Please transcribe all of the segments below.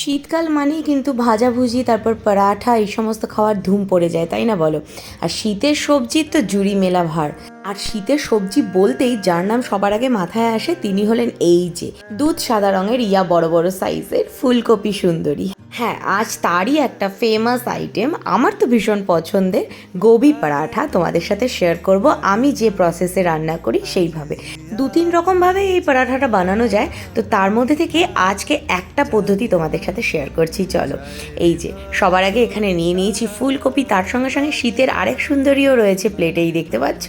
শীতকাল মানেই কিন্তু ভাজাভুজি, তারপর পরাঠা, এই সমস্ত খাওয়ার ধুম পড়ে যায়, তাই না বলো? আর শীতের সবজির তো জুড়ি মেলা ভার আর শীতের সবজি বলতেই যার নাম সবার আগে মাথায় আসে তিনি হলেন এই যে, দুধ সাদা রঙের ইয়া বড় বড় সাইজের ফুলকপি সুন্দরী। হ্যাঁ আজ তারই একটা ফেমাস আইটেম আমার তো ভীষণ পছন্দের, গোবি পরাঠা তোমাদের সাথে শেয়ার করব। আমি যে প্রসেসে রান্না করি সেইভাবে। দু তিন রকমভাবে এই পরাঠাটা বানানো যায়। তো তার মধ্যে থেকে আজকে একটা পদ্ধতি তোমাদের সাথে শেয়ার করছি, চলো। এই যে, সবার আগে এখানে নিয়ে নিয়েছি ফুলকপি, তার সঙ্গে সঙ্গে শীতের আরেক সুন্দরীও রয়েছে প্লেটেই দেখতে পাচ্ছ?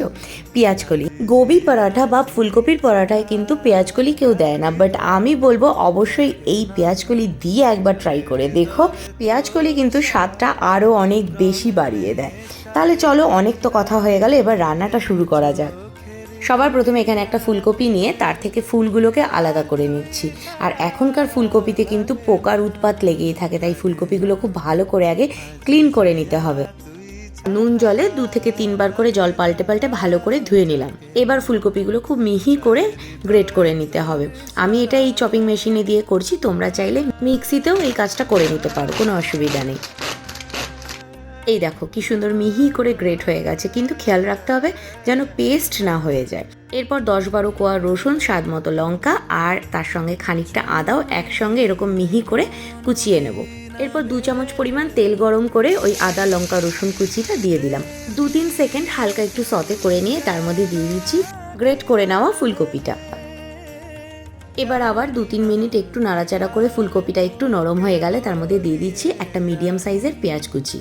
পেঁয়াজকলি গোবি পরাঠা বা ফুলকপির পরাঠায় কিন্তু পেঁয়াজকলি কেউ দেয় না বাট আমি বলব অবশ্যই এই পেঁয়াজকলি দিয়ে একবার ট্রাই করে দেখো। পেঁয়াজকলি কিন্তু স্বাদটা আরও অনেক বেশি বাড়িয়ে দেয়। তাহলে চলো, অনেক তো কথা হয়ে গেল, এবার রান্নাটা শুরু করা যাক। সবার প্রথমে এখানে একটা ফুলকপি নিয়ে তার থেকে ফুলগুলোকে আলাদা করে নিচ্ছি। আর এখনকার ফুলকপিতে কিন্তু পোকার উৎপাত লেগেই থাকে, তাই ফুলকপিগুলো খুব ভালো করে আগে ক্লিন করে নিতে হবে। নুন জলে দু থেকে তিনবার করে জল পাল্টে পাল্টে ভালো করে ধুয়ে নিলাম। এবার ফুলকপিগুলো খুব মিহি করে গ্রেট করে নিতে হবে। আমি এটা এই চপিং মেশিনে দিয়ে করছি, তোমরা চাইলে মিক্সিতেও এই কাজটা করে নিতে পারো, কোনো অসুবিধা নেই। এই দেখো, কি সুন্দর মিহি করে গ্রেট হয়ে গেছে। কিন্তু খেয়াল রাখতে হবে যেন পেস্ট না হয়ে যায়। এরপর দশ বারো কোয়া রসুন, স্বাদ মতো লঙ্কা, আর তার সঙ্গে খানিকটা আদাও একসঙ্গে এরকম মিহি করে কুচিয়ে নেব। এরপর দু চামচ পরিমাণ তেল গরম করে ওই আদা, লঙ্কা, রসুন কুচিটা দিয়ে দিলাম। দু তিন সেকেন্ড হালকা একটু সতে করে নিয়ে তার মধ্যে দিয়ে দিচ্ছি গ্রেট করে নেওয়া ফুলকপিটা। এবার আবার দু তিন মিনিট একটু নাড়াচাড়া করে ফুলকপিটা একটু নরম হয়ে গেলে তার মধ্যে দিয়ে দিচ্ছি একটা মিডিয়াম সাইজের পেঁয়াজ কুচি।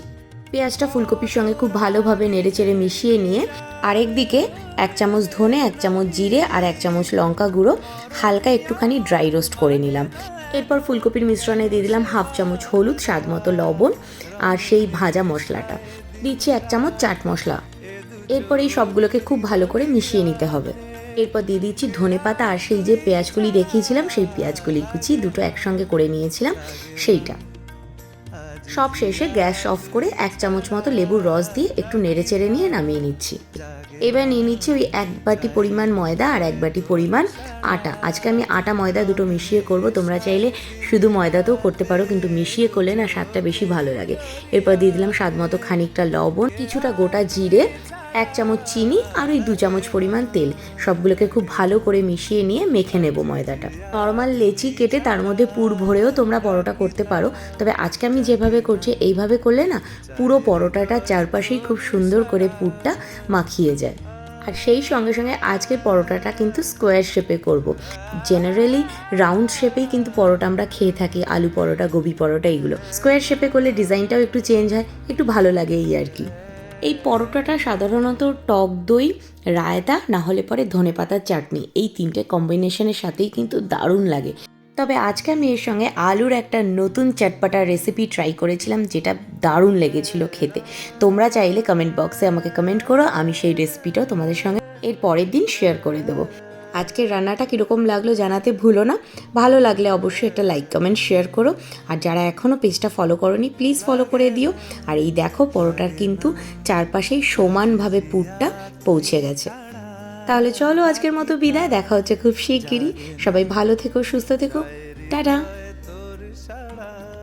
পেঁয়াজটা ফুলকপির সঙ্গে খুব ভালোভাবে নেড়েচেড়ে মিশিয়ে নিয়ে আরেক দিকে এক চামচ ধনে, এক চামচ জিরে আর এক চামচ লঙ্কা গুঁড়ো হালকা একটুখানি ড্রাই রোস্ট করে নিলাম। এরপর ফুলকপির মিশ্রণে দিয়ে দিলাম হাফ চামচ হলুদ, স্বাদ মতো লবণ আর সেই ভাজা মশলাটা। দিচ্ছি এক চামচ চাট মশলা। এরপর এই সবগুলোকে খুব ভালো করে মিশিয়ে নিতে হবে। এরপর দিয়ে দিচ্ছি ধনে পাতা আর সেই যে পেঁয়াজগুলি দেখিয়েছিলাম, সেই পেঁয়াজগুলি কুচি দুটো একসঙ্গে করে নিয়েছিলাম, সেইটা। সব শেষে গ্যাস অফ করে এক চামচ মতো লেবুর রস দিয়ে একটু নেড়ে চেড়ে নিয়ে নামিয়ে নিচ্ছি। এবার নিয়ে নিচ্ছি ওই এক বাটি পরিমাণ ময়দা আর এক বাটি পরিমাণ আটা। আজকে আমি আটা ময়দা দুটো মিশিয়ে করব। তোমরা চাইলে শুধু ময়দাতেও করতে পারো, কিন্তু মিশিয়ে করলে না স্বাদটা বেশি ভালো লাগে। এরপর দিয়ে দিলাম স্বাদ মতো খানিকটা লবণ, কিছুটা গোটা জিরে এক চামচ চিনি আর ওই দু চামচ পরিমাণ তেল। সবগুলোকে খুব ভালো করে মিশিয়ে নিয়ে মেখে নেব ময়দাটা। নর্মাল লেচি কেটে তার মধ্যে পুর ভরেও তোমরা পরোটা করতে পারো। তবে আজকে আমি যেভাবে করছি, এইভাবে করলে না পুরো পরোটাটা চারপাশেই খুব সুন্দর করে পুরটা মাখিয়ে যায়। আর সেই সঙ্গে সঙ্গে আজকের পরোটাটা কিন্তু স্কোয়ার শেপে করব। জেনারেলি রাউন্ড শেপেই কিন্তু পরোটা আমরা খেয়ে থাকি, আলু পরোটা, গোবি পরোটা, এইগুলো। স্কোয়ার শেপে করলে ডিজাইনটাও একটু চেঞ্জ হয়, একটু ভালো লাগে এই আর কি। এই পরোটাটা সাধারণত টক দই, রায়তা, না হলে পরে ধনে পাতার চাটনি। এই তিনটে কম্বিনেশনের সাথেই কিন্তু দারুণ লাগে। তবে আজকে আমি এর সঙ্গে আলুর একটা নতুন চটপাটা রেসিপি ট্রাই করেছিলাম, যেটা দারুণ লেগেছিল খেতে। তোমরা চাইলে কমেন্ট বক্সে আমাকে কমেন্ট করো, আমি সেই রেসিপিটাও তোমাদের সঙ্গে এর পরের দিন শেয়ার করে দেবো। আজকের রান্নাটা কীরকম লাগল জানাতে ভুলো না। ভালো লাগলে অবশ্যই একটা লাইক কমেন্ট শেয়ার করো। আর যারা এখনও পেজটা ফলো করনি প্লিজ ফলো করে দিও। আর এই দেখো, পরোটার কিন্তু চারপাশেই সমানভাবে পুরটা পৌঁছে গেছে। তাহলে চলো আজকের মতো বিদায়, দেখা হচ্ছে খুব শিগগিরই। সবাই ভালো থেকো, সুস্থ থেকো। টাটা!